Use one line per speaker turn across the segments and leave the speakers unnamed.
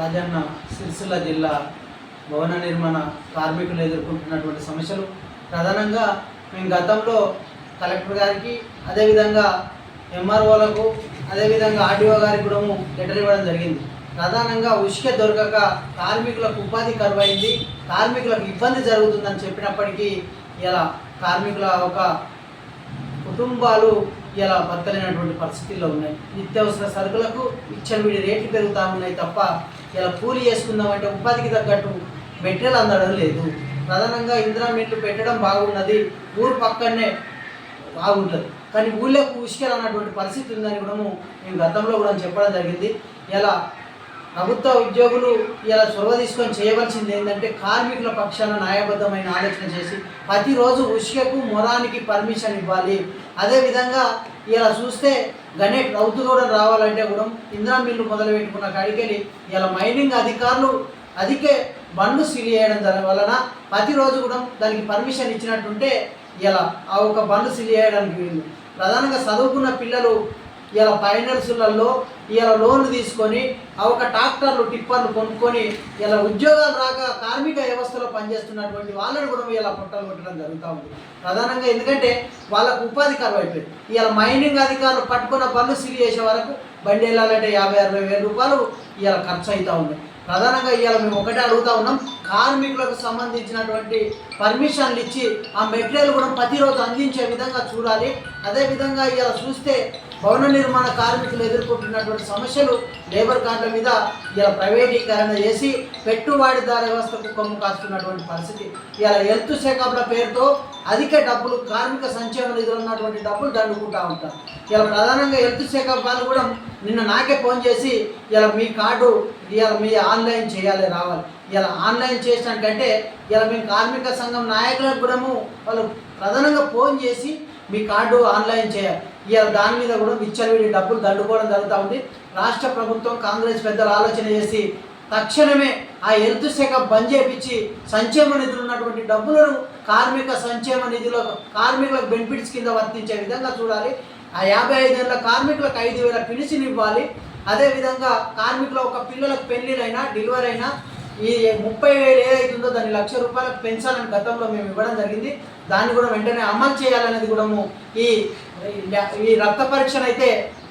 రాజన్న సిరిసిల్ల జిల్లా భవన నిర్మాణ కార్మికులు ఎదుర్కొంటున్నటువంటి సమస్యలు. ప్రధానంగా మేము గతంలో కలెక్టర్ గారికి అదేవిధంగా ఎంఆర్ఓలకు అదేవిధంగా ఆర్డీఓ గారికి కూడా లెటర్ ఇవ్వడం జరిగింది. ప్రధానంగా ఉష్క దొరకక కార్మికులకు ఉపాధి కరువైంది. కార్మికులకు ఇబ్బంది జరుగుతుందని చెప్పినప్పటికీ ఇలా కార్మికుల ఒక కుటుంబాలు ఇలా బతకలేనటువంటి పరిస్థితుల్లో ఉన్నాయి. నిత్యావసర సరుకులకు విచ్చలవిడి రేట్లు పెరుగుతూ ఉన్నాయి తప్ప ఇలా కూలి చేసుకుందామంటే ఉపాధికి తగ్గట్టు మెటీరియల్ అందడం లేదు. ప్రధానంగా ఇందిరా మీట్లు పెట్టడం బాగున్నది. ఊరు పక్కనే బాగుంటుంది. కానీ ఊళ్ళో కూసుకెళ్ళనటువంటి పరిస్థితి ఉందని కూడా మేము గతంలో కూడా చెప్పడం జరిగింది. ఇలా ప్రభుత్వ ఉద్యోగులు ఇలా చొరవ తీసుకొని చేయవలసింది ఏంటంటే కార్మికుల పక్షాన న్యాయబద్ధమైన ఆలోచన చేసి ప్రతిరోజు ఉషికకు మొరానికి పర్మిషన్ ఇవ్వాలి. అదేవిధంగా ఇలా చూస్తే గణేట్ రౌతు కూడా రావాలంటే కూడా ఇంద్రా మిల్లు మొదలు పెట్టుకున్న కాడికెళ్ళి ఇలా మైనింగ్ అధికారులు అధికే బండ్లు సీల్ చేయడం దాని వలన ప్రతిరోజు కూడా దానికి పర్మిషన్ ఇచ్చినట్టుంటే ఇలా ఆ ఒక బండ్లు సీల్ చేయడానికి వీలు. ప్రధానంగా చదువుకున్న పిల్లలు ఇలా ఫైనల్స్లలో ఇలా లోన్లు తీసుకొని ఆ ఒక ట్రాక్టర్లు టిప్పర్లు కొనుక్కొని ఇలా ఉద్యోగాలు రాక కార్మిక వ్యవస్థలో పనిచేస్తున్నటువంటి వాళ్ళని కూడా ఇలా పొట్టలు కొట్టడం జరుగుతూ ఉంది. ప్రధానంగా ఎందుకంటే వాళ్ళకు ఉపాధి కరువు అయిపోయింది ఇలా మైనింగ్ అధికారులు పట్టుకున్న పనులు సిరి చేసే వరకు బండి వెళ్ళాలంటే యాభై అరవై వేల రూపాయలు ఇలా ఖర్చు అవుతూ ఉంది. ప్రధానంగా ఇవాళ మేము ఒకటే అడుగుతా ఉన్నాం కార్మికులకు సంబంధించినటువంటి పర్మిషన్లు ఇచ్చి ఆ మెటీరియల్ కూడా ప్రతిరోజు అందించే విధంగా చూడాలి. అదేవిధంగా ఇవాళ చూస్తే భవన నిర్మాణ కార్మికులు ఎదుర్కొంటున్నటువంటి సమస్యలు లేబర్ కార్డుల మీద ఇలా ప్రైవేటీకరణ చేసి పెట్టుబడిదార వ్యవస్థకు కొమ్ము కాస్తున్నటువంటి పరిస్థితి. ఇలా హెల్త్ చెకప్ల పేరుతో అధిక డబ్బులు కార్మిక సంక్షేమ నిధులు ఉన్నటువంటి డబ్బులు దండుకుంటా ఉంటారు. ఇలా ప్రధానంగా హెల్త్ చెకప్ వాళ్ళు కూడా నిన్న నాకే ఫోన్ చేసి ఇలా మీ కార్డు ఇలా మీ ఆన్లైన్ చేయాలి రావాలి. ఇలా ఆన్లైన్ చేసినట్టంటే ఇలా మేము కార్మిక సంఘం నాయకులకు కూడా వాళ్ళు ప్రధానంగా ఫోన్ చేసి మీ కార్డు ఆన్లైన్ చేయాలి ఇవాళ దాని మీద కూడా విచ్చలవిడి డబ్బులు దండుకోవడం జరుగుతూ ఉంది. రాష్ట్ర ప్రభుత్వం కాంగ్రెస్ పెద్దలు ఆలోచన చేసి తక్షణమే ఆ హెల్త్ శాఖ బంద్ చేపించి సంక్షేమ నిధులు ఉన్నటువంటి డబ్బులను కార్మిక సంక్షేమ నిధిలో కార్మికులకు బెనిఫిట్స్ కింద వర్తించే విధంగా చూడాలి. ఆ యాభై ఐదేళ్ళ కార్మికులకు ఐదు వేల పిలిచిని ఇవ్వాలి. అదేవిధంగా కార్మికుల ఒక పిల్లలకు పెళ్ళిళ్ళైనా డెలివరీ అయినా ఈ ముప్పై వేలు ఏదైతుందో దాన్ని లక్ష రూపాయలకు పెంచాలని గతంలో మేము ఇవ్వడం జరిగింది. దాన్ని కూడా వెంటనే అమలు చేయాలనేది కూడా ఈ ఈ రక్త పరీక్షను అయితే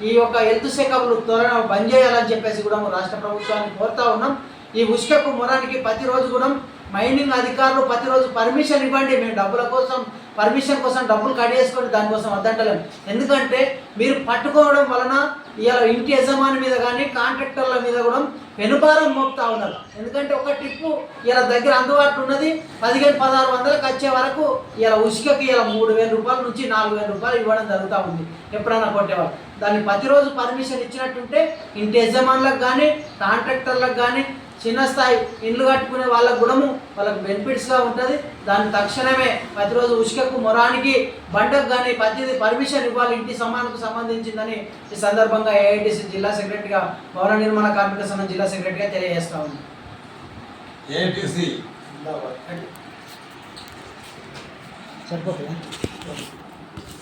ఈ యొక్క హెల్త్ చెకప్లు త్వరగా బంద్ చేయాలని చెప్పేసి కూడా రాష్ట్ర ప్రభుత్వాన్ని కోరుతా ఉన్నాం. ఈ ఉష్కపు మొరానికి ప్రతిరోజు కూడా మైనింగ్ అధికారులు ప్రతిరోజు పర్మిషన్ ఇవ్వండి. మేము డబ్బుల కోసం పర్మిషన్ కోసం డబ్బులు కడిగేసుకొని దానికోసం వద్దంటలేము ఎందుకంటే మీరు పట్టుకోవడం వలన ఇలా ఇంటి యజమాని మీద కానీ కాంట్రాక్టర్ల మీద కూడా పెనుభారం మోపుతా ఉన్నారు. ఎందుకంటే ఒక ట్రిప్పు ఇలా దగ్గర అందుబాటులో ఉన్నది. పదిహేను పదహారు వందలకు వచ్చే వరకు ఇలా ఉసుకకి ఇలా మూడు వేల రూపాయల నుంచి నాలుగు వేల రూపాయలు ఇవ్వడం జరుగుతూ ఉంది ఎప్పుడైనా కొట్టేవాళ్ళు. దాన్ని ప్రతిరోజు పర్మిషన్ ఇచ్చినట్టుంటే ఇంటి యజమానులకు కానీ కాంట్రాక్టర్లకు కానీ చిన్న స్థాయి ఇండ్లు కట్టుకునే వాళ్ళ గుణము వాళ్ళకి బెనిఫిట్స్గా ఉంటుంది. దాన్ని తక్షణమే ప్రతిరోజు ఉష్కకు మొరానికి బండకు కానీ ప్రతిదీ పర్మిషన్ ఇవ్వాలి. ఇంటి సమానకు సంబంధించిందని ఈ సందర్భంగా ఏఐటీసీ జిల్లా సెక్రటరీగా భవన నిర్మాణ కార్మిక సంఘం జిల్లా సెక్రటరీగా తెలియజేస్తా ఉంది
ఏటీసీ
సరిపోతుందా